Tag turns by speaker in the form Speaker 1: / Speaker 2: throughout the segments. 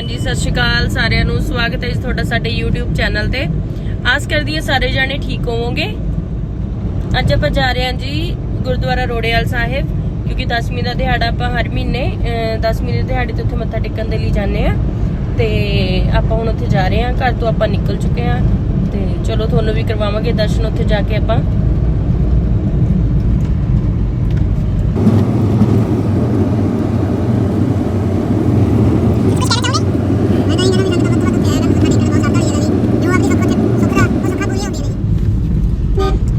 Speaker 1: ਹਾਂਜੀ, ਸਤਿ ਸ਼੍ਰੀ ਅਕਾਲ ਸਾਰਿਆਂ ਨੂੰ। ਸਵਾਗਤ ਹੈ ਜੀ ਤੁਹਾਡਾ ਸਾਡੇ YouTube ਚੈਨਲ ਤੇ। ਆਸ ਕਰਦੀ ਹਾਂ ਸਾਰੇ ਜਾਣੇ ਠੀਕ ਹੋਵੋਗੇ। ਅੱਜ ਆਪਾਂ ਜਾ ਰਹੇ ਹਾਂ ਜੀ ਗੁਰਦੁਆਰਾ ਰੋੜੇਵਾਲ ਸਾਹਿਬ, ਕਿਉਂਕਿ 10ਵੀਂ ਦਾ ਦਿਹਾੜਾ ਆਪਾਂ ਹਰ ਮਹੀਨੇ 10ਵੀਂ ਦੇ ਦਿਹਾੜੇ ਤੇ ਉੱਥੇ ਮੱਥਾ ਟੇਕਣ ਦੇ ਲਈ ਜਾਂਦੇ ਆ ਤੇ ਆਪਾਂ ਹੁਣ ਉੱਥੇ ਜਾ ਰਹੇ ਹਾਂ। ਘਰ ਤੋਂ ਆਪਾਂ ਨਿਕਲ ਚੁੱਕੇ ਹਾਂ। ਤੇ ਚਲੋ ਤੁਹਾਨੂੰ ਵੀ ਕਰਵਾਵਾਂਗੇ ਦਰਸ਼ਨ ਉੱਥੇ ਜਾ ਕੇ ਆਪਾਂ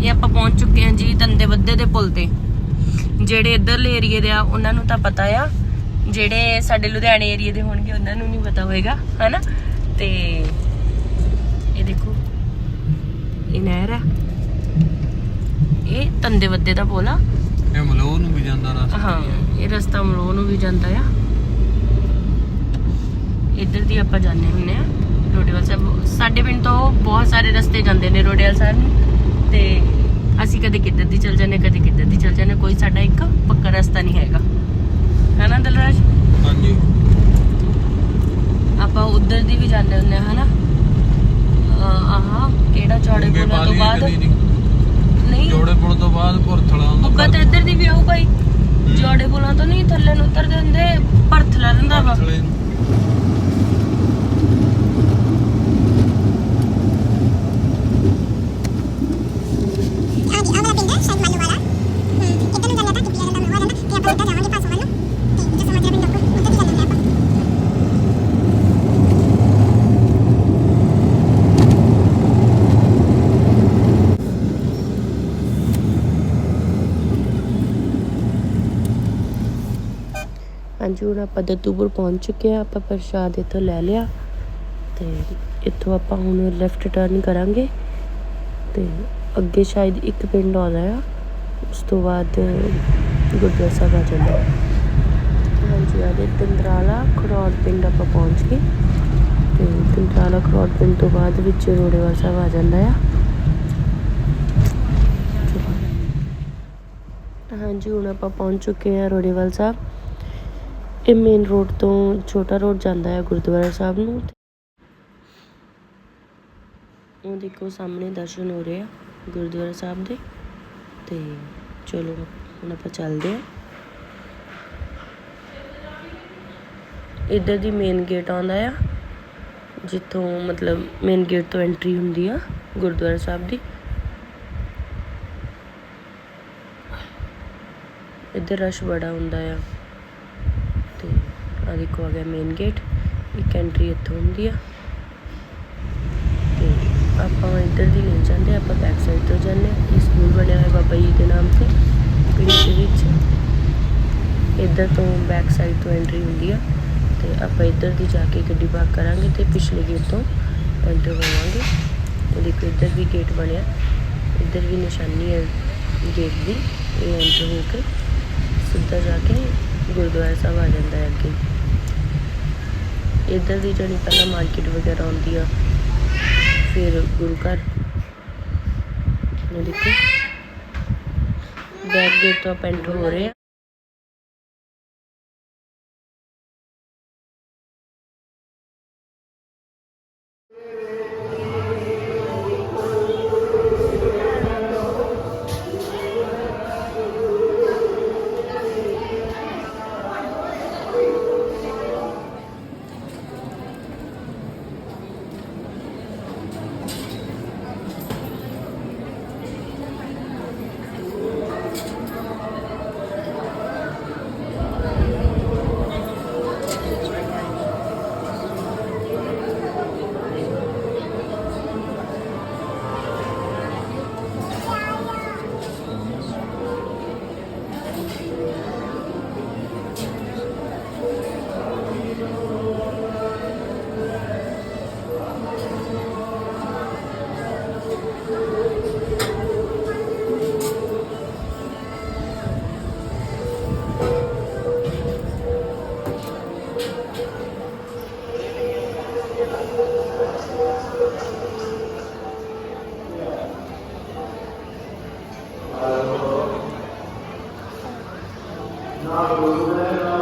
Speaker 1: ਇਹ ਆਪਾਂ ਪਹੁੰਚ ਚੁੱਕੇ ਹਾਂ ਜੀ ਦੰਦੇ ਵੱਦੇ ਦੇ ਪੁਲ ਤੇ ਜਿਹੜੇ ਇਧਰਲੇ ਏਰੀਏ ਦੇ ਆ ਉਹਨਾਂ ਨੂੰ ਤਾਂ ਪਤਾ ਆ ਜਿਹੜੇ ਸਾਡੇ ਲੁਧਿਆਣੇ ਏਰੀਏ ਦੇ ਹੋਣਗੇ ਉਹਨਾਂ ਨੂੰ ਨਹੀਂ ਪਤਾ ਹੋਏਗਾ ਹਨਾ? ਤੇ ਇਹ ਦੇਖੋ ਇਹ ਨਹਿਰ ਆ। ਇਹ ਤੰਦੇ ਵੱਦੇ ਦਾ ਪੁਲ ਆ।
Speaker 2: ਇਹ ਮਲੋਹ ਨੂੰ ਵੀ ਜਾਂਦਾ ਰਸਤਾ
Speaker 1: ਹਾਂ ਇਹ ਰਸਤਾ ਮਰੋ ਨੂੰ ਵੀ ਜਾਂਦਾ ਆ। ਇੱਧਰ ਦੀ ਆਪਾਂ ਜਾਂਦੇ ਹੁੰਨੇ ਆ ਰੋਡੇਵਾਲ ਸਾਹਿਬ। ਸਾਡੇ ਪਿੰਡ ਤੋਂ ਬਹੁਤ ਸਾਰੇ ਰਸਤੇ ਜਾਂਦੇ ਨੇ ਰੋਡੇਵਾਲ ਸਾਹਿਬ ਨੂੰ। ਤੇ ਅਸੀਂ ਕਦੇ ਕਿੱਧਰ ਦੀ ਚੱਲ ਜਾਂਦੇ ਕਦੇ ਕਿੱਧਰ ਦੀ ਚੱਲ ਜਾਂਦੇ ਕੋਈ ਸਾਡਾ ਇੱਕ ਪੱਕਾ ਰਸਤਾ ਨਹੀਂ ਹੈਗਾ। ਹਨਾ ਦਲਰਾਜ?
Speaker 2: ਹਾਂਜੀ।
Speaker 1: ਆਪਾਂ ਉਧਰ ਦੀ ਵੀ ਜਾਂਦੇ ਹੁੰਨੇ ਆ ਹਨਾ? ਆਹ ਕਿਹੜਾ ਚੌੜੇ ਪੁਲਾਂ ਤੋਂ ਬਾਅਦ?
Speaker 2: ਨਹੀਂ। ਜੋੜੇ ਪੁਲ ਤੋਂ ਬਾਅਦ ਪੁਰਥਲਾ ਹੁੰਦਾ
Speaker 1: ਮੁੱਗਾ ਤਾਂ ਇੱਧਰ ਦੀ ਵੀ ਆਊ ਭਾਈ? ਚੌੜੇ ਪੁਲਾਂ ਤੋਂ ਨਹੀਂ ਥੱਲੇ ਨੂੰ ਉਤਰਦੇ ਹੁੰਦੇ ਭਰਥਲਾ ਰਹਿੰਦਾ ਵਾ।
Speaker 2: ਪੁਰਥਲੇ
Speaker 1: ਹੁਣ ਆਪਾਂ ਦੱਦੂਪੁਰ ਪਹੁੰਚ ਚੁੱਕੇ ਆ ਆਪਾਂ ਪ੍ਰਸ਼ਾਦ ਇੱਥੋਂ ਲੈ ਲਿਆ ਤੇ ਇੱਥੋਂ ਆਪਾਂ ਹੁਣ ਲੈਫਟ ਟਰਨ ਕਰਾਂਗੇ ਤੇ ਅੱਗੇ ਸ਼ਾਇਦ ਇੱਕ ਪਿੰਡ ਆਉਂਦਾ ਆ, ਉਸ ਤੋਂ ਬਾਅਦ ਗੁਰਦੁਆਰਾ ਸਾਹਿਬ ਆ ਜਾਂਦਾ। ਹਾਂਜੀ, ਆ ਦੇ ਦੰਦਰਾਲਾ ਖਰੋੜ ਪਿੰਡ ਆਪਾਂ ਪਹੁੰਚ ਗਏ ਤੇ ਦੰਦਰਾਲਾ ਖਰੋੜ ਪਿੰਡ ਤੋਂ ਬਾਅਦ ਵਿੱਚ ਰੋੜੇਵਾਲ ਸਾਹਿਬ ਆ ਜਾਂਦਾ ਆ। ਹਾਂਜੀ, ਹੁਣ ਆਪਾਂ ਪਹੁੰਚ ਚੁੱਕੇ ਆ ਰੋੜੇਵਾਲ ਸਾਹਿਬ। ਇਹ ਮੇਨ ਰੋਡ ਤੋਂ ਛੋਟਾ ਰੋਡ ਜਾਂਦਾ ਹੈ ਗੁਰਦੁਆਰਾ ਸਾਹਿਬ ਨੂੰ। ਉਹ ਦੇਖੋ ਸਾਹਮਣੇ ਦਰਸ਼ਨ ਹੋ ਰਹੇ ਆ ਗੁਰਦੁਆਰਾ ਸਾਹਿਬ ਦੇ। ਤੇ ਚਲੋ ਹੁਣ ਆਪਾਂ ਚੱਲਦੇ ਆ। ਇੱਧਰ ਦੀ ਮੇਨ ਗੇਟ ਆਉਂਦਾ ਆ, ਜਿੱਥੋਂ ਮਤਲਬ ਮੇਨ ਗੇਟ ਤੋਂ ਐਂਟਰੀ ਹੁੰਦੀ ਆ ਗੁਰਦੁਆਰਾ ਸਾਹਿਬ ਦੀ। ਇੱਧਰ ਰਸ਼ ਬੜਾ ਹੁੰਦਾ ਆ। ਆ ਦੇਖੋ ਆ ਗਿਆ ਮੇਨ ਗੇਟ ਇੱਕ ਐਂਟਰੀ ਇੱਥੋਂ ਹੁੰਦੀ ਆ। ਤੇ ਆਪਾਂ ਇੱਧਰ ਦੀ ਨਹੀਂ ਜਾਂਦੇ, ਆਪਾਂ ਬੈਕ ਸਾਈਡ ਤੋਂ ਜਾਂਦੇ ਹਾਂ। ਇਹ ਸਕੂਲ ਬਣਿਆ ਹੋਇਆ ਬਾਬਾ ਜੀ ਦੇ ਨਾਮ ਤੇ, ਪਿੰਡ ਦੇ ਵਿੱਚ। ਇੱਧਰ ਤੋਂ ਬੈਕ ਸਾਈਡ ਤੋਂ ਐਂਟਰੀ ਹੁੰਦੀ ਆ। ਤੇ ਆਪਾਂ ਇੱਧਰ ਦੀ ਜਾ ਕੇ ਗੱਡੀ ਪਾਰਕ ਕਰਾਂਗੇ ਤੇ ਪਿਛਲੇ ਗੇਟ ਤੋਂ ਐਂਟਰ ਹੋਵਾਂਗੇ। ਉਹ ਦੇਖੋ ਇੱਧਰ ਵੀ ਗੇਟ ਬਣਿਆ। ਇੱਧਰ ਵੀ ਨਿਸ਼ਾਨੀ ਹੈ ਗੇਟ ਦੀ, ਇਹ ਐਂਟਰ ਹੋ ਕੇ ਸਿੱਧਾ ਜਾ ਕੇ ਗੁਰਦੁਆਰਾ ਸਾਹਿਬ ਆ ਜਾਂਦਾ ਹੈ ਅੱਗੇ। ਇੱਧਰ ਦੀ ਜਿਹੜੀ ਪਹਿਲਾਂ ਮਾਰਕੀਟ ਵਗੈਰਾ ਆਉਂਦੀ ਆ, ਫਿਰ ਗੁਰੂ ਘਰ। ਇਹ ਦੇਖੋ। ਬੈਕ ਗੇਟ ਤੋਂ ਆਪਾਂ ਹੋ ਰਹੇ ਆ। Amen.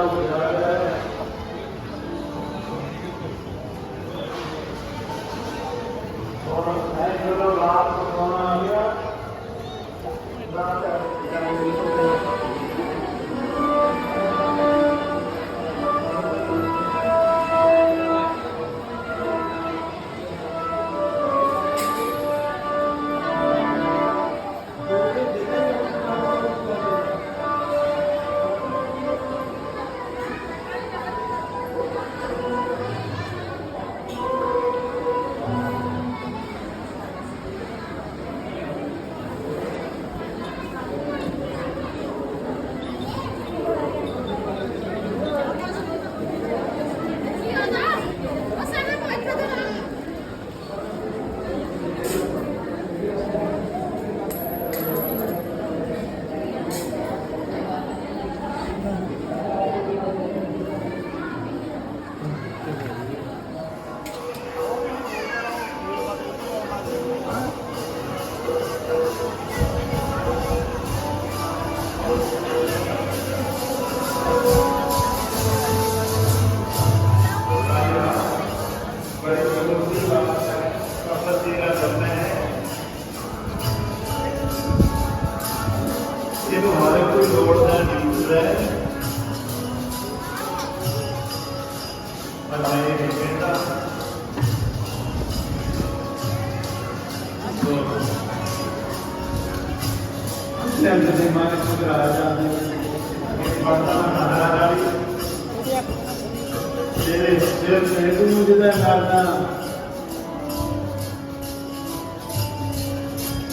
Speaker 1: తండ్రి ప్రార్థన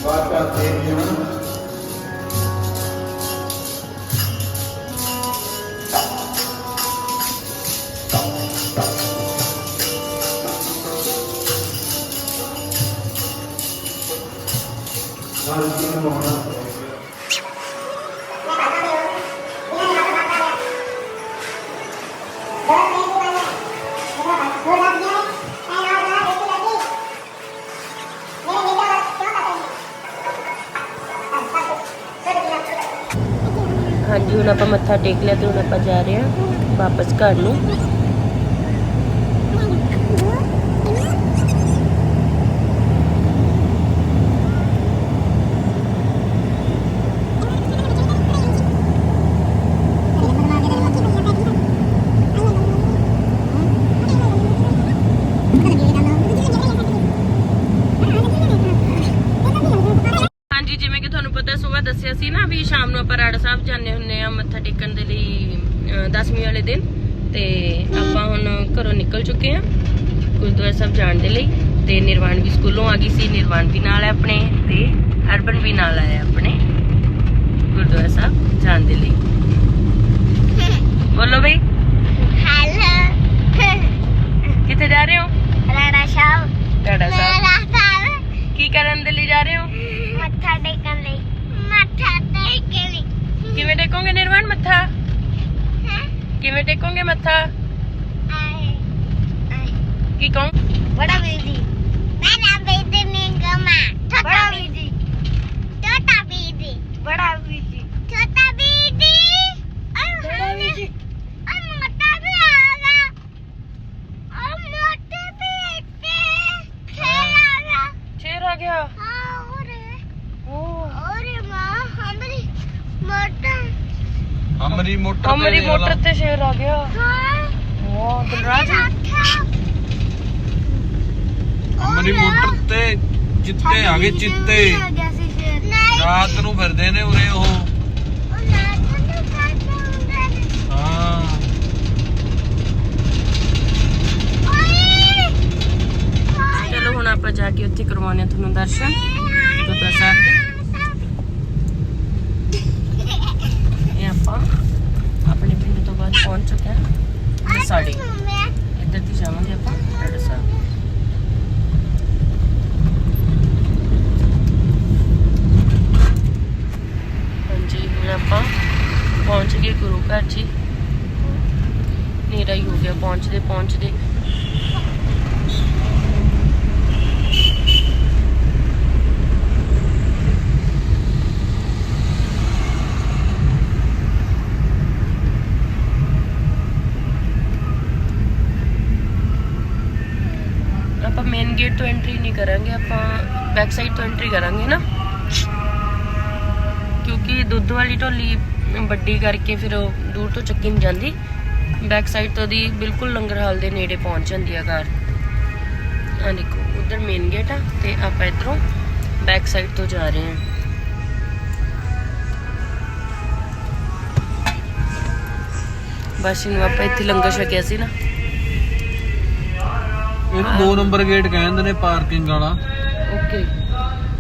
Speaker 1: వార్తా సేద్యం Thank you. ਹੁਣ ਆਪਾਂ ਮੱਥਾ ਟੇਕ ਲਿਆ ਤੇ ਹੁਣ ਆਪਾਂ ਜਾ ਰਹੇ ਹਾਂ ਵਾਪਸ ਘਰ ਨੂੰ ਹਾਂਜੀ ਜਿਵੇਂ ਕਿ ਤੁਹਾਨੂੰ ਪਤਾ ਸਵੇਰ ਦੱਸਿਆ ਸੀ ਨਾ ਵੀ ਸ਼ਾਮ ਨੂੰ ਆਪਾਂ ਰਾੜਾ ਸਾਹਿਬ ਜਾਂਦੇ ਹੁੰਨੇ ਆ ਮੱਥਾ ਟੇਕਣ ਦੇ ਲਈ 10ਵੀਂ ਵਾਲੇ ਦਿਨ ਤੇ ਆਪਾਂ ਹੁਣ ਘਰੋਂ ਨਿਕਲ ਚੁੱਕੇ ਆ ਗੁਰਦੁਆਰਾ ਸਾਹਿਬ ਜਾਣ ਦੇ ਲਈ ਤੇ ਨਿਰਵਾਣ ਵੀ ਸਕੂਲੋਂ ਆ ਗਈ ਸੀ। ਨਿਰਵਾਣ ਵੀ ਨਾਲ ਹੈ ਆਪਣੇ ਤੇ ਅਰਬਨ ਵੀ ਨਾਲ ਆਇਆ ਆਪਣੇ ਗੁਰਦੁਆਰਾ ਸਾਹਿਬ ਜਾਣ ਦੇ ਲਈ। ਬੋਲੋ ਬਈ। ਕਿੱਥੇ ਜਾ ਰਹੇ ਹੋ? ਰਾੜਾ ਸਾਹਿਬ। ਕੀ ਕਰਨ ਦੇ ਲਈ ਜਾ ਰਹੇ ਹੋ? ਕਿਵੇਂ ਟੇਕੋਗੇ ਨਿਰਵਾਣ ਮੱਥਾ? ਕਿਵੇਂ ਟੇਕੋਗੇ ਮੱਥਾ? ਕੀ ਕਹੂੰ?
Speaker 3: Bora, Vidi. Bora,
Speaker 1: Vidi, Mengama.
Speaker 3: Bora, Vidi. Tota Vidi. Bora, Vidi. Tota Vidi.
Speaker 1: Bora, Vidi. गया
Speaker 3: हाँ और
Speaker 1: ओ
Speaker 3: और मां हमरी मोटा
Speaker 1: हमरी
Speaker 3: मोटा
Speaker 1: हमरी मोटा
Speaker 2: ਅਮਰੀ ਮੋਟਰ ਤੇ ਚਿੱਤੇ ਆ ਗਏ ਚਿੱਤੇ। ਰਾਤ ਨੂੰ ਫਿਰਦੇ ਨੇ ਉਰੇ ਉਹ। ਹਾਂ।
Speaker 1: ਚਲੋ ਹੁਣ ਆਪਾਂ ਜਾ ਕੇ ਉੱਥੇ ਕਰਵਾਉਂਦੇ ਹਾਂ ਤੁਹਾਨੂੰ ਦਰਸ਼ਨ। ਗੁਰਦੁਆਰਾ ਸਾਹਿਬ ਦੇ। ਇਹ ਆਪਾਂ ਆਪਣੇ ਪਿੰਡ ਤੋਂ ਬਾਅਦ ਪਹੁੰਚ ਚੁੱਕੇ ਹਾਂ। ਸਾੜੀ ਇੱਧਰ ਦੀ ਜਾਵਾਂਗੇ ਆਪਾਂ ਰਾੜਾ ਸਾਹਿਬ ਹਾਂਜੀ ਹੁਣ ਆਪਾਂ ਪਹੁੰਚ ਗਏ ਗੁਰੂ ਘਰ ਜੀ ਨੇਰਾ ਹੀ ਹੋ ਗਿਆ ਪਹੁੰਚਦੇ ਪਹੁੰਚਦੇ ਆਪਾਂ ਮੇਨ ਗੇਟ ਤੋਂ ਐਂਟਰੀ ਨਹੀਂ ਕਰਾਂਗੇ, ਆਪਾਂ ਬੈਕ ਸਾਈਡ ਤੋਂ ਐਂਟਰੀ ਕਰਾਂਗੇ ਨਾ। ਕਿਉਂਕਿ ਦੁੱਧ ਵਾਲੀ ਢੋਲੀ ਵੱਡੀ ਕਰਕੇ ਫਿਰ ਉਹ ਦੂਰ ਤੋਂ ਚੱਕੀ ਨਹੀਂ ਜਾਂਦੀ। ਬੈਕ ਸਾਈਡ ਤੋਂ ਦੀ ਬਿਲਕੁਲ ਲੰਗਰ ਹਾਲ ਦੇ ਨੇੜੇ ਪਹੁੰਚ ਜਾਂਦੀ ਆ ਕਾਰ। ਆ ਦੇਖੋ, ਉਧਰ ਮੇਨ ਗੇਟ ਆ ਤੇ ਆਪਾਂ ਇਧਰੋਂ ਬੈਕ ਸਾਈਡ ਤੋਂ ਜਾ ਰਹੇ ਹਾਂ। ਬਸ ਇਹਨੂੰ ਆਪਾਂ ਇੱਥੇ ਲੰਗਰ ਛਕਿਆ ਸੀ ਨਾ।
Speaker 2: ਇਹਨੂੰ 2 ਨੰਬਰ ਗੇਟ ਕਹਿੰਦੇ ਨੇ ਪਾਰਕਿੰਗ ਵਾਲਾ।
Speaker 1: ਓਕੇ।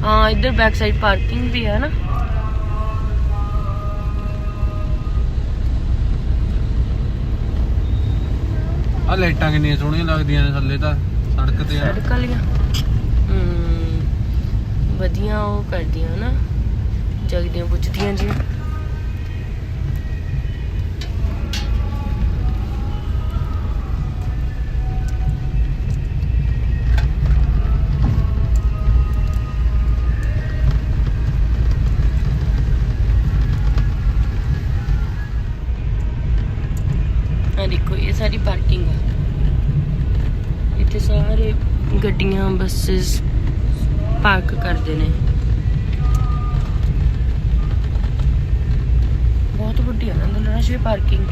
Speaker 1: ਹਾਂ ਇੱਧਰ ਬੈਕ ਸਾਈਡ ਪਾਰਕਿੰਗ ਵੀ ਹੈ ਨਾ।
Speaker 2: ਆ ਲਾਈਟਾਂ ਕਿੰਨੀਆਂ ਸੋਹਣੀਆਂ ਲੱਗਦੀਆਂ ਨੇ ਥੱਲੇ ਤਾਂ ਸੜਕ ਤੇ ਆ।
Speaker 1: ਸੜਕ ਵਾਲੀਆਂ। ਹਮ ਵਧੀਆ ਉਹ ਕਰਦੀਆਂ ਨਾ ਜਗਦੀਆਂ ਬੁੱਝਦੀਆਂ ਜੀ ਪਾਰਕ ਕਰਦੇ ਨੇ। ਬਹੁਤ ਵੱਡੀ ਆ ਨਾ ਦਲਰਾਸ਼ੀ ਪਾਰਕਿੰਗ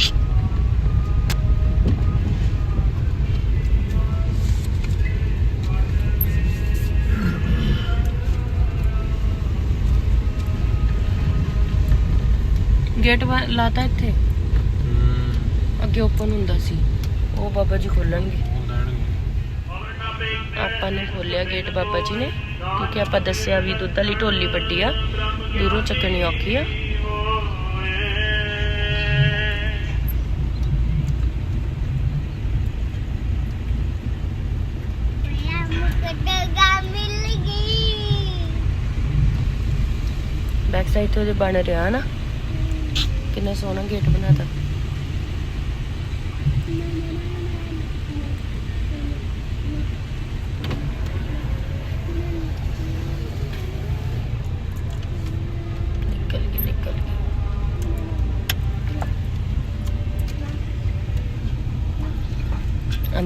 Speaker 1: ਗੇਟ ਲਾਤਾ ਇੱਥੇ। ਅੱਗੇ ਓਪਨ ਹੁੰਦਾ ਸੀ। ਉਹ ਬਾਬਾ ਜੀ ਖੋਲਣਗੇ। ਆਪਾਂ ਨੇ ਖੋਲਿਆ ਗੇਟ ਬਾਬਾ ਜੀ ਨੇ ਕਿਉਂਕਿ ਆਪਾਂ ਦੱਸਿਆ ਵੀ ਦੁੱਧ ਵਾਲੀ ਢੋਲੀ ਵੱਡੀ ਆ ਦੂਰੋਂ ਚੱਕਣੀ ਔਖੀ ਆ। ਬੈਕ ਸਾਈਡ ਤੇ ਉਹਦੇ ਬਣ ਰਿਹਾ ਨਾ। ਕਿੰਨਾ ਸੋਹਣਾ ਗੇਟ ਬਣਾਤਾ।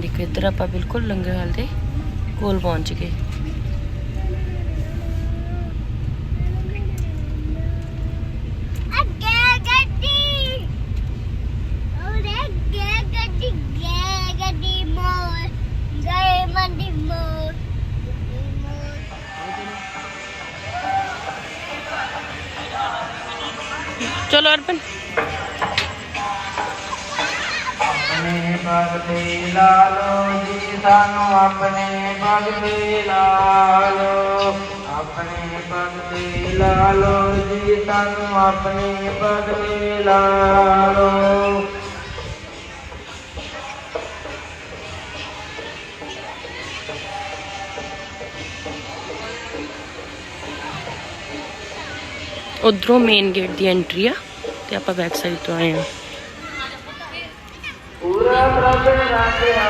Speaker 1: ਦੇਖੋ ਇੱਧਰ ਆਪਾਂ ਬਿਲਕੁਲ ਲੰਗਰ ਹਾਲ ਦੇ ਕੋਲ ਪਹੁੰਚ ਗਏ।
Speaker 4: ਆਪਣੇ ਲਾਲੋ ਜੀ, ਸਾਨੂੰ ਆਪਣੇ ਬਗਲੇ ਲਾਲੋ। ਆਪਣੇ ਬਗਲੇ ਲਾਲੋ ਜੀ, ਸਾਨੂੰ ਆਪਣੇ ਬਗਲੇ ਲਾਲੋ।
Speaker 1: ਉਧਰੋਂ ਮੇਨ ਗੇਟ ਦੀ ਐਂਟਰੀ ਆ, ਤੇ ਆਪਾਂ ਬੈਕ ਸਾਈਡ ਤੋਂ ਆਏ ਆ
Speaker 4: ਪੂਰਾ ਪ੍ਰਭ ਰੱਖਿਆ।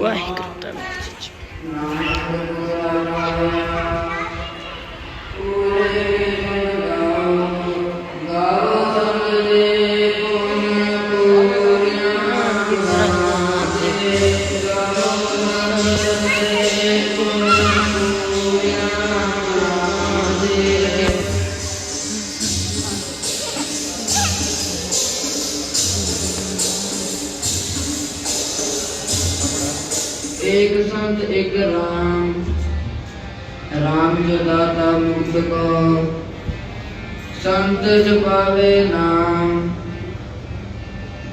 Speaker 1: ਵਾਹਿਗੁਰੂ
Speaker 4: ਏਕ ਸੰਤ, ਏਕ ਰਾਮ। ਰਾਮ ਜੋ ਦਾਤਾ ਮੁਕਤ ਕੋ। ਸੰਤ ਜਪਾਵੇ ਨਾਮ।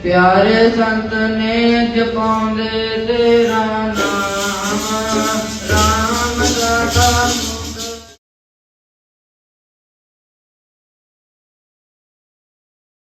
Speaker 4: ਪਿਆਰੇ ਸੰਤ ਨੇ ਜਪਾਉਂਦੇ ਤੇਰਾ ਨਾਮ।